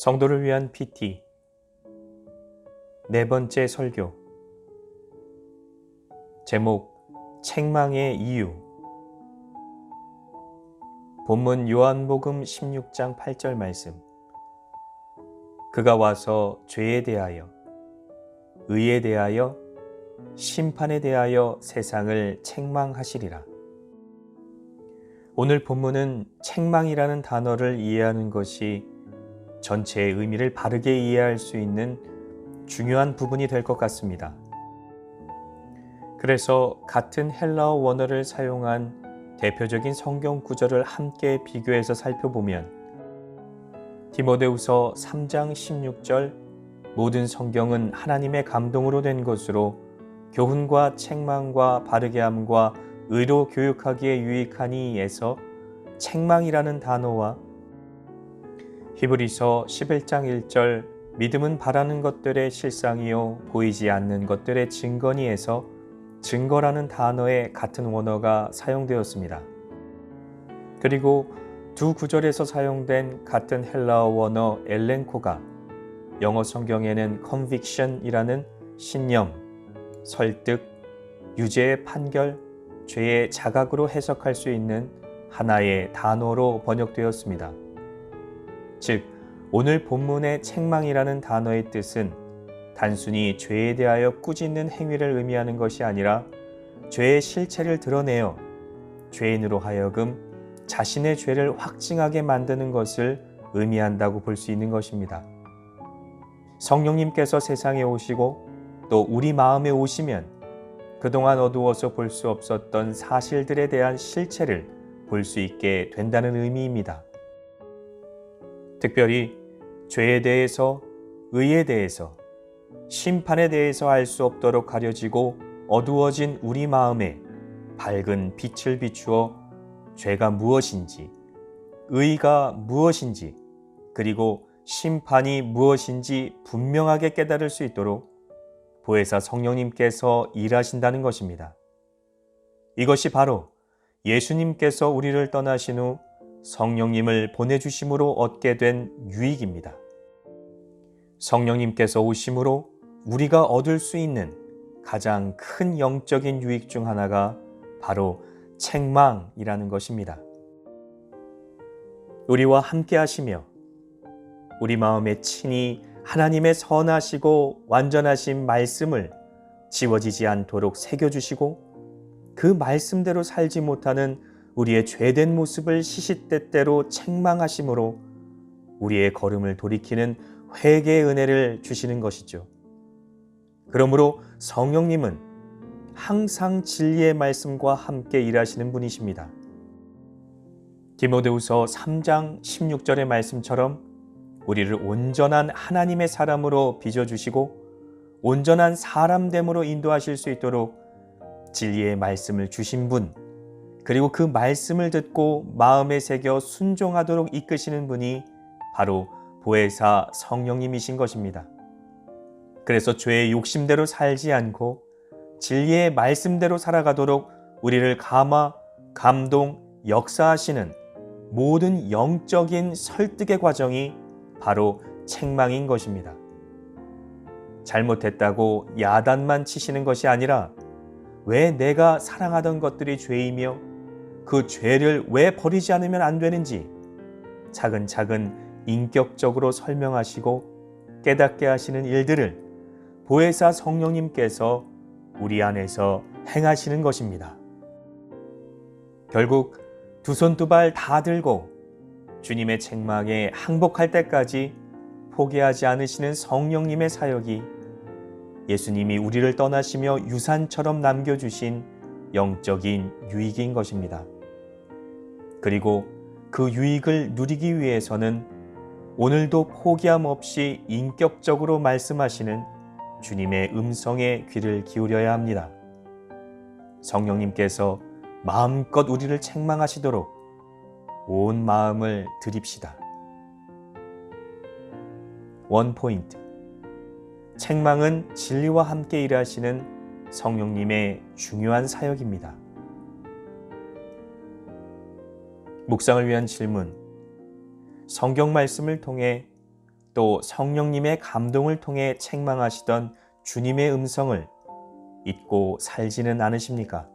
성도를 위한 PT. 네 번째 설교. 제목 책망의 이유. 본문 요한복음 16장 8절 말씀. 그가 와서 죄에 대하여 의에 대하여 심판에 대하여 세상을 책망하시리라. 오늘 본문은 책망이라는 단어를 이해하는 것이 전체의 의미를 바르게 이해할 수 있는 중요한 부분이 될 것 같습니다. 그래서 같은 헬라어 원어를 사용한 대표적인 성경 구절을 함께 비교해서 살펴보면 디모데후서 3장 16절 모든 성경은 하나님의 감동으로 된 것으로 교훈과 책망과 바르게 함과 의로 교육하기에 유익하니에서 책망이라는 단어와 히브리서 11장 1절 믿음은 바라는 것들의 실상이요 보이지 않는 것들의 증거니에서 증거라는 단어의 같은 원어가 사용되었습니다. 그리고 두 구절에서 사용된 같은 헬라어 원어 엘렌코가 영어 성경에는 conviction이라는 신념, 설득, 유죄의 판결, 죄의 자각으로 해석할 수 있는 하나의 단어로 번역되었습니다. 즉, 오늘 본문의 책망이라는 단어의 뜻은 단순히 죄에 대하여 꾸짖는 행위를 의미하는 것이 아니라 죄의 실체를 드러내어 죄인으로 하여금 자신의 죄를 확증하게 만드는 것을 의미한다고 볼 수 있는 것입니다. 성령님께서 세상에 오시고 또 우리 마음에 오시면 그동안 어두워서 볼 수 없었던 사실들에 대한 실체를 볼 수 있게 된다는 의미입니다. 특별히 죄에 대해서, 의에 대해서, 심판에 대해서 알 수 없도록 가려지고 어두워진 우리 마음에 밝은 빛을 비추어 죄가 무엇인지, 의가 무엇인지, 그리고 심판이 무엇인지 분명하게 깨달을 수 있도록 보혜사 성령님께서 일하신다는 것입니다. 이것이 바로 예수님께서 우리를 떠나신 후 성령님을 보내주심으로 얻게 된 유익입니다. 성령님께서 오심으로 우리가 얻을 수 있는 가장 큰 영적인 유익 중 하나가 바로 책망이라는 것입니다. 우리와 함께 하시며 우리 마음에 친히 하나님의 선하시고 완전하신 말씀을 지워지지 않도록 새겨주시고 그 말씀대로 살지 못하는 우리의 죄된 모습을 시시때때로 책망하심으로 우리의 걸음을 돌이키는 회개의 은혜를 주시는 것이죠. 그러므로 성령님은 항상 진리의 말씀과 함께 일하시는 분이십니다. 디모데후서 3장 16절의 말씀처럼 우리를 온전한 하나님의 사람으로 빚어 주시고 온전한 사람됨으로 인도하실 수 있도록 진리의 말씀을 주신 분, 그리고 그 말씀을 듣고 마음에 새겨 순종하도록 이끄시는 분이 바로 보혜사 성령님이신 것입니다. 그래서 죄의 욕심대로 살지 않고 진리의 말씀대로 살아가도록 우리를 감화, 감동, 역사하시는 모든 영적인 설득의 과정이 바로 책망인 것입니다. 잘못했다고 야단만 치시는 것이 아니라 왜 내가 사랑하던 것들이 죄이며 그 죄를 왜 버리지 않으면 안 되는지 차근차근 인격적으로 설명하시고 깨닫게 하시는 일들을 보혜사 성령님께서 우리 안에서 행하시는 것입니다. 결국 두 손 두 발 다 들고 주님의 책망에 항복할 때까지 포기하지 않으시는 성령님의 사역이 예수님이 우리를 떠나시며 유산처럼 남겨주신 영적인 유익인 것입니다. 그리고 그 유익을 누리기 위해서는 오늘도 포기함 없이 인격적으로 말씀하시는 주님의 음성에 귀를 기울여야 합니다. 성령님께서 마음껏 우리를 책망하시도록 온 마음을 드립시다. 원 포인트. 책망은 진리와 함께 일하시는 성령님의 중요한 사역입니다. 묵상을 위한 질문. 성경 말씀을 통해 또 성령님의 감동을 통해 책망하시던 주님의 음성을 잊고 살지는 않으십니까?